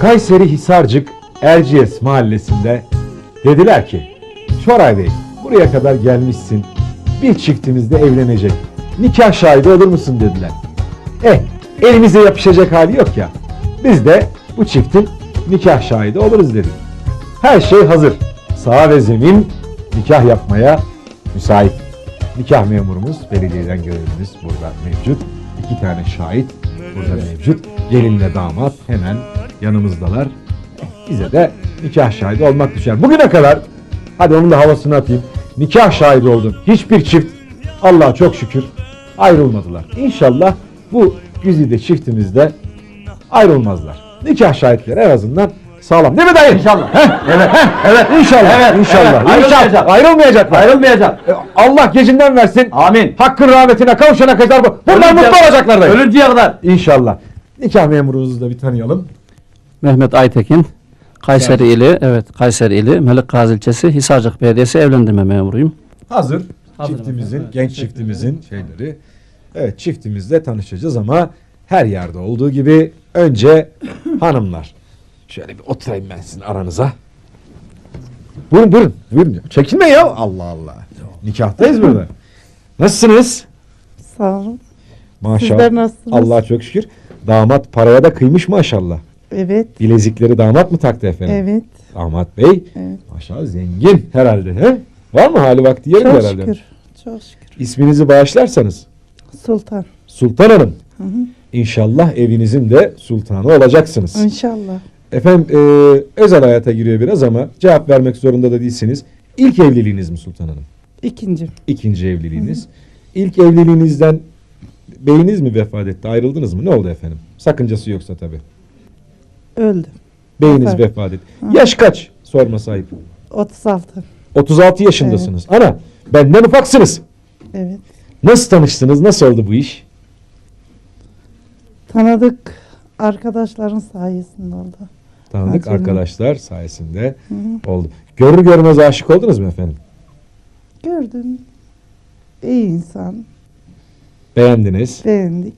Kayseri Hisarcık Erciyes mahallesinde dediler ki Şoray Bey buraya kadar gelmişsin bir çiftimiz de evlenecek nikah şahidi olur musun dediler. Eh elimize yapışacak hali yok ya biz de bu çiftin nikah şahidi oluruz dedik. Her şey hazır. Sağa ve zemin nikah yapmaya müsait. Nikah memurumuz, belediyeden görevimiz burada mevcut. İki tane şahit burada mevcut. Gelinle damat hemen yanımızdalar. Bize de nikah şahidi olmak düşer. Bugüne kadar, hadi onun da havasını atayım. Nikah şahidi oldum. Hiçbir çift, Allah'a çok şükür ayrılmadılar. İnşallah bu güzide çiftimizde ayrılmazlar. Nikah şahitleri en azından sağlam. Değil mi dayı? İnşallah. Heh, Evet. evet. İnşallah. Evet, İnşallah. evet. Ayrılmayacak. Ayrılmayacaklar. Ayrılmayacak. E, Allah gecinden versin. Amin. Hakkın rahmetine kavuşana kadar bu. Bunlar mutlu olacaklar dayı. Ölünceye kadar. İnşallah. Nikah memurumuzu da bir tanıyalım. Mehmet Aytekin, Kayseri ili, evet Kayseri ili, Melik Gazi ilçesi, Hisarcık Belediyesi evlendirme memuruyum. Hazır. Hazırım çiftimizin, efendim. genç çiftimizin şeyleri. Evet çiftimizle tanışacağız ama her yerde olduğu gibi önce hanımlar. Şöyle bir oturayım ben sizin aranıza. Buyurun buyurun. Buyurun. Çekinme ya. Allah Allah. Nikahtayız burada. Nasılsınız? Sağ olun. Maşallah. Sizler nasılsınız? Allah'a çok şükür. Damat paraya da kıymış maşallah. Evet. Bilezikleri damat mı taktı efendim? Evet. Damat bey. Evet. Maşallah zengin herhalde. He? Var mı hali vakti yerinde Çok herhalde? şükür. Çok şükür. İsminizi bağışlarsanız. Sultan. Sultan Hanım. Hı hı. İnşallah evinizin de sultanı olacaksınız. İnşallah. Efendim e, özel hayata giriyor biraz ama cevap vermek zorunda da değilsiniz. İlk evliliğiniz mi Sultan Hanım? İkinci. İkinci evliliğiniz. İlk evliliğinizden beyiniz mi vefat etti? Ayrıldınız mı? Ne oldu efendim? Sakıncası yoksa tabii. Öldü. Beyiniz Vefat. vefat etti. Hı. Yaş kaç? Sorma sahip. 36. 36 yaşındasınız. Ana benden ufaksınız. Evet. Nasıl tanıştınız? Nasıl oldu bu iş? Tanıdık arkadaşların sayesinde oldu. Tanıdık Acaba. arkadaşlar sayesinde Hı oldu. Görür görmez aşık oldunuz mu efendim? Gördüm. İyi insan. Beğendiniz. Beğendik.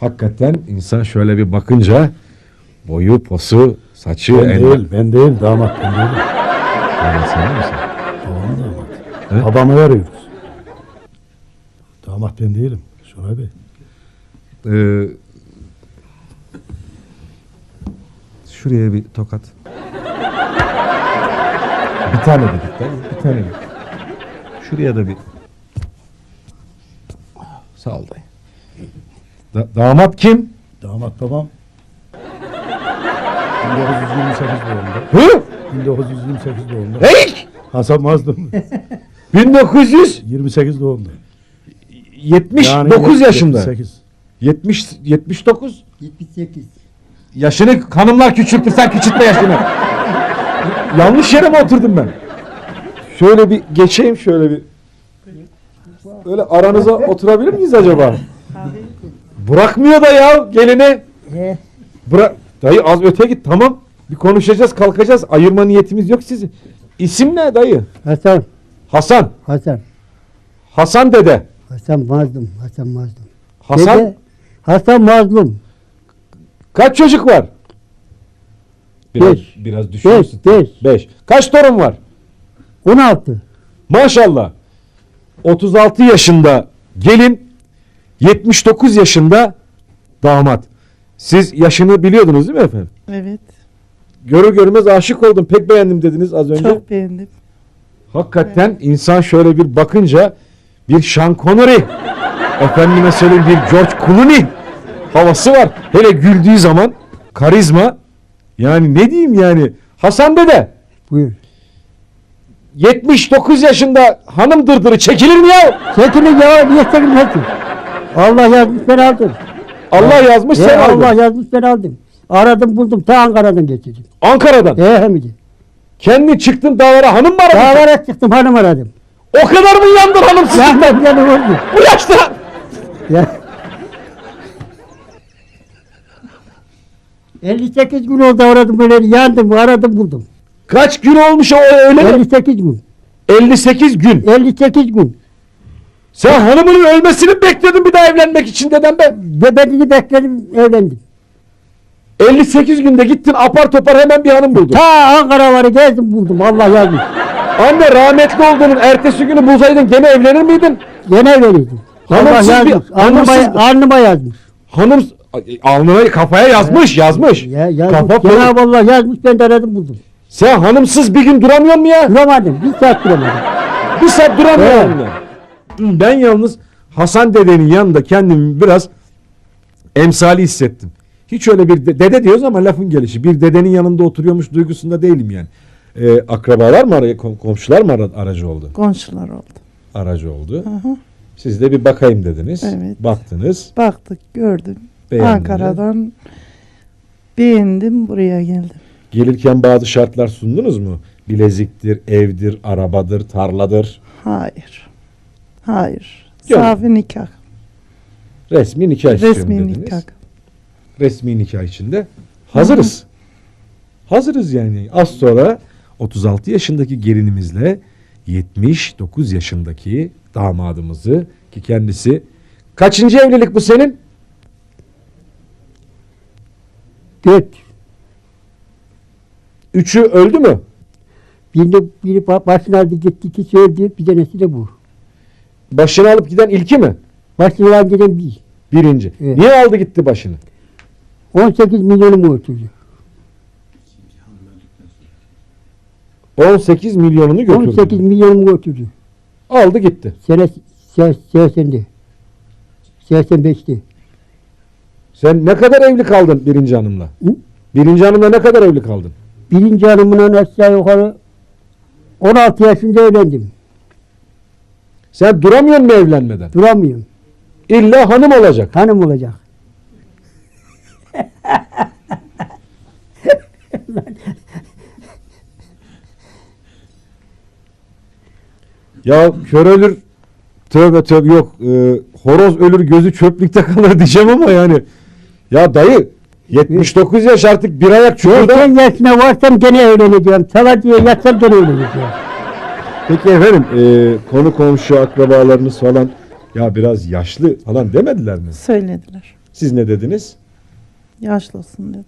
Hakikaten insan şöyle bir bakınca boyu, posu, saçı, Ben en- değil, ben değil, damat ben değilim. Yani sen misin? Babam damat. He? Babamı arıyoruz. Damat ben değilim. Şoray Bey. Ee, şuraya bir tokat. Bir tane dedik değil? Bir tane dedik. Şuraya da bir. Sağ ol dayı. Da- damat kim? Damat babam. 1928 doğumlu. Hı? 1928 doğumlu. Hey! Hasan Mazlum. 1979 28 doğumlu. yaşında. 78. 70 79 78. Yaşını hanımlar küçültür sen küçültme yaşını. Yanlış yere mi oturdum ben? Şöyle bir geçeyim şöyle bir. Böyle aranıza oturabilir miyiz acaba? Bırakmıyor da ya gelini. Bırak. Dayı az öte git tamam. Bir konuşacağız kalkacağız. Ayırma niyetimiz yok sizi. İsim ne dayı? Hasan, Hasan. Hasan, Hasan dede. Hasan Mazlum, Hasan Mazlum. Hasan Dede, Hasan Mazlum. kaç çocuk var? Biraz, Beş. biraz düşünürsün. Beş, beş. Beş. Kaç torun var? 16. Maşallah. 36 yaşında gelin, 79 yaşında damat. Siz yaşını biliyordunuz değil mi efendim? Evet. Görür görmez aşık oldum. Pek beğendim dediniz az önce. Çok beğendim. Hakikaten insan şöyle bir bakınca bir Sean Connery, efendime söyleyeyim bir George Clooney havası var. Hele güldüğü zaman karizma. Yani ne diyeyim yani. Hasan dede Buyur. 79 yaşında hanım dırdırı çekilir mi ya? Çekilin ya, niye çekilmesin? Allah ben aldım. Allah yazmış sen aldın. Allah yazmış ben aldım. Aradım buldum, ta Ankara'dan getirdim. Ankara'dan. E hem de. Kendin çıktın dağlara hanım mı aradın? Dağlara çıktım, hanım aradım. O kadar mı yandın hanımsızlıktan? Yandım yanım oldu. Bu yaşta. Ya. 58 gün oldu aradım böyle yandım aradım buldum. Kaç gün olmuş o öyle mi? 58 gün. 58 gün. 58 gün. Sen hanımının ölmesini bekledin bir daha evlenmek için dedem ben. Bebediğini bekledim evlendim. 58 günde gittin apar topar hemen bir hanım buldun. Ta Ankara varı gezdim buldum. Allah yazmış. Anne rahmetli olduğunun ertesi günü bulsaydın gene evlenir miydin? Gene verirdim. Allah Hanımsız bir- yazmış. Alnıma, hanımsız- alnıma yazmış. Hanım alnına kafaya yazmış yazmış. Ya, yazmış. Kafa Cenab-ı Allah yazmış ben de aradım buldum. Sen hanımsız bir gün duramıyor mu ya? Duramadım. Bir saat duramadım. Bir saat duramıyor Evet. hanımla. Ben yalnız Hasan dedenin yanında kendimi biraz emsali hissettim. Hiç öyle bir de- dede diyoruz ama lafın gelişi. Bir dedenin yanında oturuyormuş duygusunda değilim yani. Ee, akrabalar mı araya, kom- komşular mı ara- aracı oldu? Komşular oldu. Aracı oldu. Hı. Siz de bir bakayım dediniz. Evet. Baktınız. Baktık gördüm. Beğendiniz. Ankara'dan beğendim buraya geldim. Gelirken bazı şartlar sundunuz mu? Bileziktir, evdir, arabadır, tarladır. Hayır. Hayır. Yok. Safi nikah. Resmi nikah istiyorum Resmi dediniz. nikah. resmi nikah içinde hazırız. Hazırız yani. Az sonra 36 yaşındaki gelinimizle 79 yaşındaki damadımızı ki kendisi kaçıncı evlilik bu senin? Dört. Üçü öldü mü? Biri, biri ba- başına aldı gitti. İkisi öldü. Bir tanesi de bu. Başını alıp giden ilki mi? Başına aldı giden bir. Birinci. Evet. Niye aldı gitti başını? 18 milyonu mu götürdü? 18 milyonunu götürdü. 18 milyonu mu götürdü? Aldı gitti. Sene se- 80'de. 85'te. Sen ne kadar evli kaldın birinci hanımla? Hı? Birinci hanımla ne kadar evli kaldın? Birinci hanımla aşağı yukarı 16 yaşında evlendim. Sen duramıyor mu evlenmeden? Duramıyorum. İlla hanım olacak. Hanım olacak. Ya kör ölür tövbe tövbe yok e, horoz ölür gözü çöplükte kalır diyeceğim ama yani ya dayı 79 yaş artık bir ayak çukurda. 80 yaşına varsam gene evleneceğim. Sala diye yatsam gene evleneceğim. Peki efendim e, konu komşu akrabalarınız falan ya biraz yaşlı falan demediler mi? Söylediler. Siz ne dediniz? Yaşlısın dedim.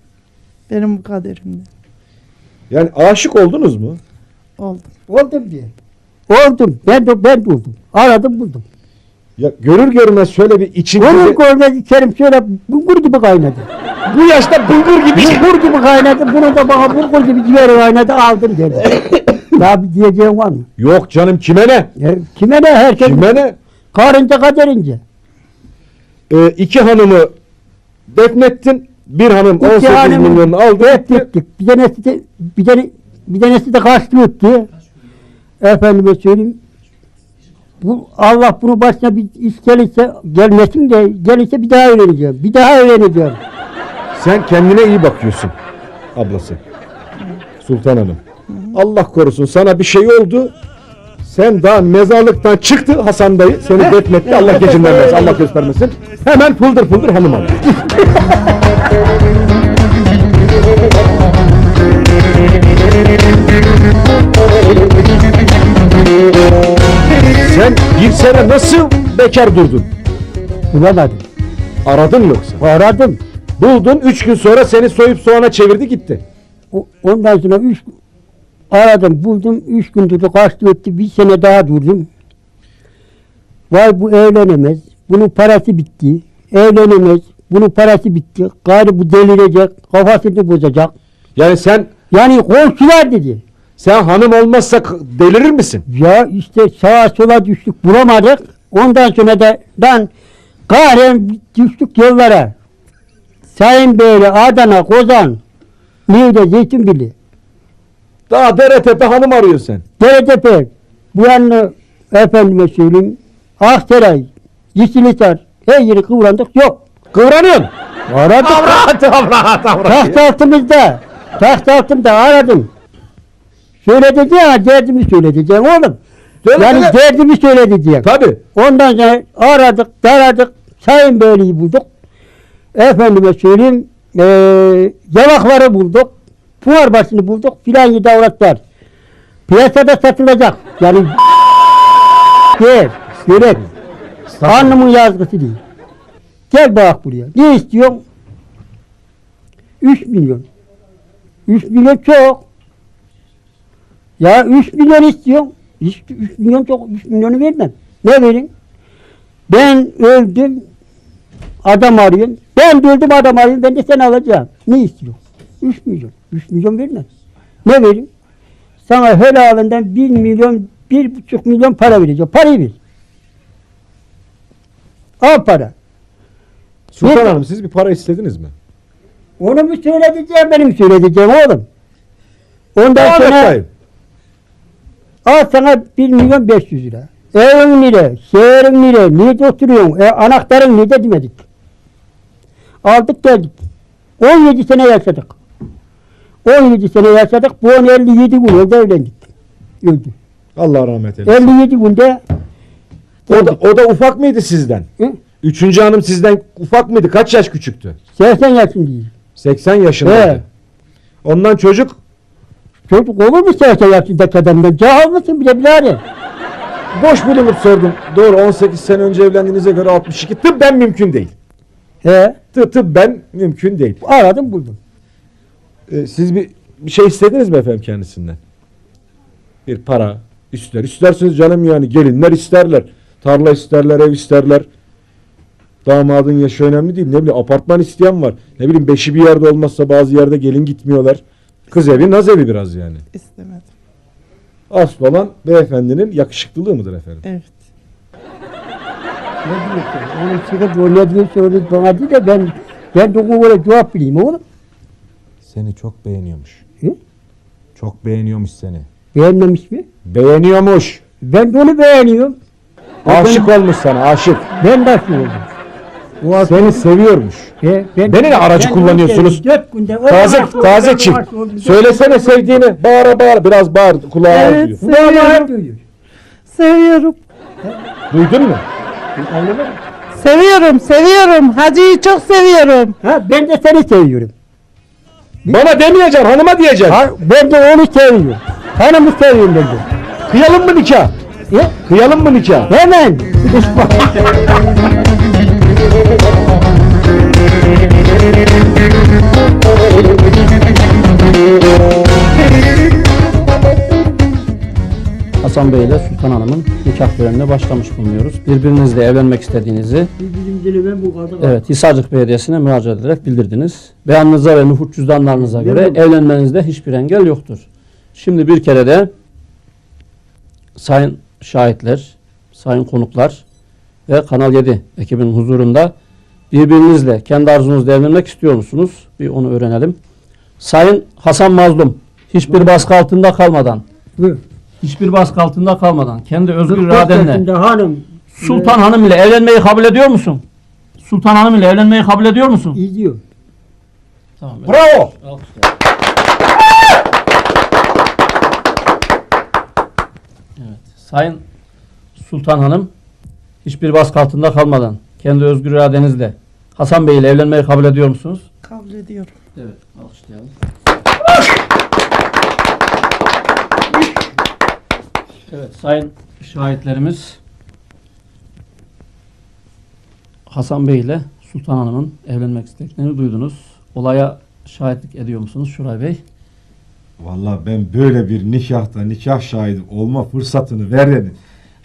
Benim bu kaderimdi. Yani aşık oldunuz mu? Oldum. Oldum diye. Oldum. Ben de ben de oldum. Aradım buldum. Ya görür görmez şöyle bir içinde Onun görmez içerim şöyle bulgur gibi kaynadı. bu yaşta bulgur gibi. Bulgur gibi kaynadı. Bunu da bana bulgur gibi ciğeri kaynadı aldım dedi. Daha bir diyeceğim var mı? Yok canım kime ne? Ya, kime ne herkes? Kime ne? Karınca kaderince. E, iki hanımı defnettin. Bir hanım İki 18 hanımı milyonunu aldı. Gittik. Bir tanesi de bir tane bir tanesi de kaçtı gitti. Efendime söyleyeyim. Bu Allah bunu başına bir iş gelirse gelmesin de gelirse bir daha öğreneceğim. Bir daha öğreneceğim. Sen kendine iyi bakıyorsun ablası. Sultan Hanım. Allah korusun sana bir şey oldu. Sen daha mezarlıktan çıktı Hasan dayı. Seni defnetti. Allah gecinden versin. Allah göstermesin. Hemen fıldır fıldır hanım aldı. Sen bir sene nasıl bekar durdun? Bulamadım. Aradın yoksa? Aradım. Buldun. Üç gün sonra seni soyup soğana çevirdi gitti. O- Ondan sonra üç aradım buldum. Üç gün durdu kaçtı öttü. Bir sene daha durdum. Vay bu evlenemez. Bunun parası bitti. Evlenemez. Bunun parası bitti. Gari bu delirecek. Kafasını bozacak. Yani sen Yani komşular dedi. sen hanım olmazsa k- delirir misin? Ya işte sağa sola düştük bulamadık. Ondan sonra da dan garen düştük yollara. Sayın Beyli, Adana, Kozan, Niğde, Zeytinbili, Daha dere tepe hanım arıyor sen. Deretepe, bu yanına efendime söyleyeyim, Aksaray, Yeşilhisar, her yeri kıvrandık yok. Kıvranıyorsun. Aradık. Avrat avrat avrat. Taht altımızda, taht altımda aradım. Söyledi ya, derdimi söyleyeceğim oğlum. Söyle, yani söyle. derdimi söyleyeceğim. Tabii. Ondan sonra aradık, daradık, Sayın Beyliği bulduk. Efendime söyleyeyim, eee yalakları bulduk, Fuarbaşı'nı bulduk, filan yedi avratlar. Piyasada satılacak. Yani gel, göret. Karnımın yazgısı değil. Gel bak buraya. Ne istiyorsun? 3 milyon. 3 milyon çok. Ya 3 milyon istiyorum. 3, 3 milyon çok. 3 milyonu vermem. Ne verin? Ben öldüm. Adam arıyorum. Ben de öldüm adam arıyorum. Ben de seni alacağım. Ne istiyor? 3 milyon. 3 milyon vermem. Ne vereyim? Sana helalinden 1 milyon, 1,5 milyon para vereceğim. Parayı ver. Al para. Sultan Ne- Hanım siz bir para istediniz mi? Onu mu söyleteceğim benim söyleyeceğim oğlum. Ondan Ahmet sonra dayı. al sana 1 milyon 500 lira. Evin nere? Şehrin nere? Nerede oturuyorsun? E, anahtarın nerede demedik. Aldık geldik. 17 sene yaşadık. 17 sene yaşadık. Bu 57 gün oldu evlendik. Öldü. Allah rahmet eylesin. 57 günde O da, o da ufak mıydı sizden? Hı? Üçüncü hanım sizden ufak mıydı? Kaç yaş küçüktü? 80 yaşındayız. 80 yaşındaydı. He. Ondan çocuk Çocuk olur mu 80 yaşındaki adamdan? Cahil mısın bile birader? boş bulunup sordum. Doğru 18 sene önce evlendiğinize göre 62. Tıbben mümkün değil. He. Tı tıbben mümkün değil. Aradım buldum. Ee, siz bir, bir şey istediniz mi efendim kendisinden? Bir para ister. İsterseniz canım yani gelinler isterler. Tarla isterler, ev isterler. Damadın yaşı önemli değil. Ne bileyim apartman isteyen var. Ne bileyim beşi bir yerde olmazsa bazı yerde gelin gitmiyorlar. Kız evi naz evi biraz yani. İstemedim. Asıl olan beyefendinin yakışıklılığı mıdır efendim? Evet. Ne diyorsun? Onun çıkıp o ne diyorsa onu bana değil de ben ben de ona cevap bileyim oğlum. Seni çok beğeniyormuş. Hı? Çok beğeniyormuş seni. Beğenmemiş mi? Beğeniyormuş. Ben de onu beğeniyorum. Aşık olmuş sana aşık. Ben nasıl oldum? O Seni seviyormuş. He, ben, Beni de aracı ben de kullanıyorsunuz. Dört günde. Taze taze ben çift. oldum? Söylesene sevdiğini. Bağıra bağıra. Biraz bağır kulağa Evet. diyor. Duyuyor. Seviyorum. Duydun mu? Anladın mı? Seviyorum, seviyorum. Hacı'yı çok seviyorum. Ha, ben de seni seviyorum. Bana demeyeceksin hanıma diyeceksin. Ha, ben de onu seviyorum. Hanımı seviyorum ben de. Kıyalım mı nikah? He? Kıyalım mı nikah? Hemen. Hasan Bey ile Sultan Hanım'ın nikah törenine başlamış bulunuyoruz. Birbirinizle evlenmek istediğinizi evet Hisarcık Belediyesi'ne müracaat ederek bildirdiniz. Beyanınıza ve nüfus cüzdanlarınıza göre evlenmenizde hiçbir engel yoktur. Şimdi bir kere de sayın şahitler, sayın konuklar ve Kanal 7 ekibinin huzurunda birbirinizle kendi arzunuzla evlenmek istiyor musunuz? Bir onu öğrenelim. Sayın Hasan Mazlum hiçbir baskı altında kalmadan Buyur. Hiçbir baskı altında kalmadan kendi özgür 44 iradenle hanım. Sultan Hanım ile evlenmeyi kabul ediyor musun? Sultan Hanım ile evlenmeyi kabul ediyor musun? İzliyor. Tamam. Bravo. Evet. Sayın Sultan Hanım hiçbir baskı altında kalmadan kendi özgür iradenizle Hasan Bey ile evlenmeyi kabul ediyor musunuz? Kabul ediyorum. Evet. Alkışlayalım. Evet sayın şahitlerimiz Hasan Bey ile Sultan Hanım'ın evlenmek isteklerini duydunuz. Olaya şahitlik ediyor musunuz Şuray Bey? Vallahi ben böyle bir nikahta nikah şahidi olma fırsatını vereni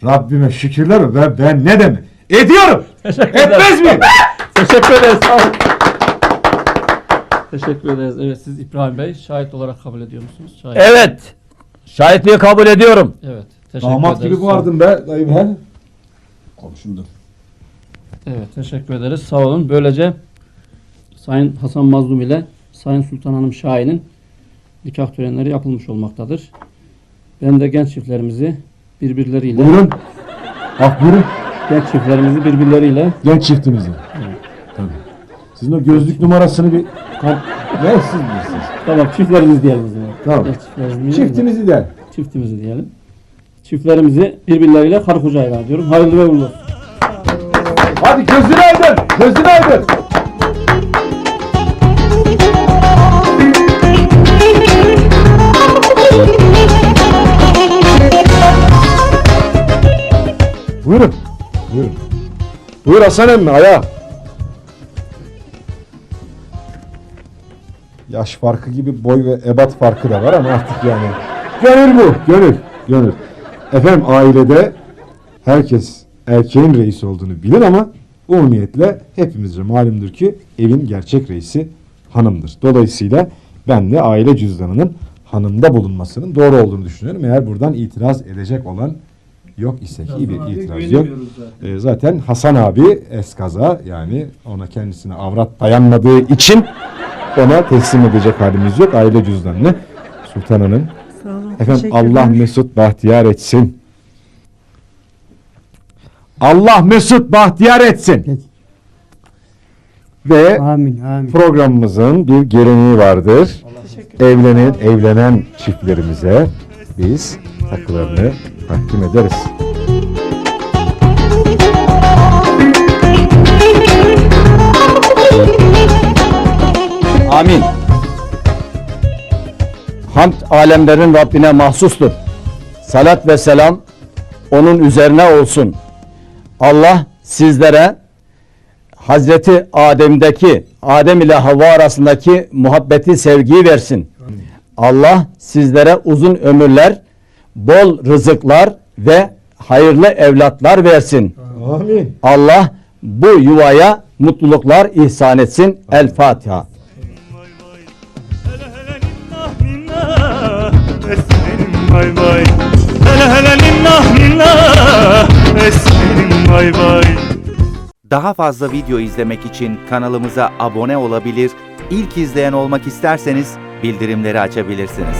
Rabbime şükürler ve ben ne demek? Ediyorum. Etmez miyim? Teşekkür ederiz. Sağ olun. Teşekkür ederiz. Evet siz İbrahim Bey şahit olarak kabul ediyor musunuz? Şahit. Evet. Şahitliği kabul ediyorum. Evet. Teşekkür Damat ederiz. gibi vardın be dayım he. Komşumdur. Evet teşekkür ederiz. Sağ olun. Böylece Sayın Hasan Mazlum ile Sayın Sultan Hanım Şahin'in nikah törenleri yapılmış olmaktadır. Ben de genç çiftlerimizi birbirleriyle Buyurun. Ah buyurun. genç çiftlerimizi birbirleriyle Genç çiftimizi. Tabii. Sizin o gözlük numarasını bir kamp... ne siz bilirsiniz. tamam çiftlerimiz diyelim o zaman. Tamam. Genç çiftlerimizi diyelim. Çiftimizi de. çiftimizi diyelim. Çiftlerimizi birbirleriyle karı koca ilan ediyorum. Hayırlı ve uğurlu. Hadi gözün aydın. Gözün aydın. Buyurun. Buyurun. Buyur Hasan emmi ayağa. yaş farkı gibi boy ve ebat farkı da var ama artık yani gönül bu, gönül, gönül. Efendim ailede herkes erkeğin reisi olduğunu bilir ama umumiyetle hepimizce malumdur ki evin gerçek reisi hanımdır. Dolayısıyla ben de aile cüzdanının hanımda bulunmasının doğru olduğunu düşünüyorum. Eğer buradan itiraz edecek olan yok ise ki iyi bir itiraz yok. Ee, zaten Hasan abi eskaza yani ona kendisine avrat dayanmadığı için ona teslim edecek halimiz yok. Aile cüzdanını Sultan Hanım. Efendim. Allah Mesut bahtiyar etsin. Allah Mesut bahtiyar etsin. Peki. Ve Amin amin. programımızın bir geleneği vardır. Evlenen, evlenen çiftlerimize biz takılarını takdim ederiz. Amin. Hamd alemlerin Rabbine mahsustur. Salat ve selam onun üzerine olsun. Allah sizlere Hazreti Adem'deki Adem ile Havva arasındaki muhabbeti sevgiyi versin. Allah sizlere uzun ömürler, bol rızıklar ve hayırlı evlatlar versin. Amin. Allah bu yuvaya mutluluklar ihsan etsin. El Fatiha. Esmerim vay vay. Hele hele ninnah ninnah Esmerim vay vay. Daha fazla video izlemek için kanalımıza abone olabilir, ilk izleyen olmak isterseniz bildirimleri açabilirsiniz.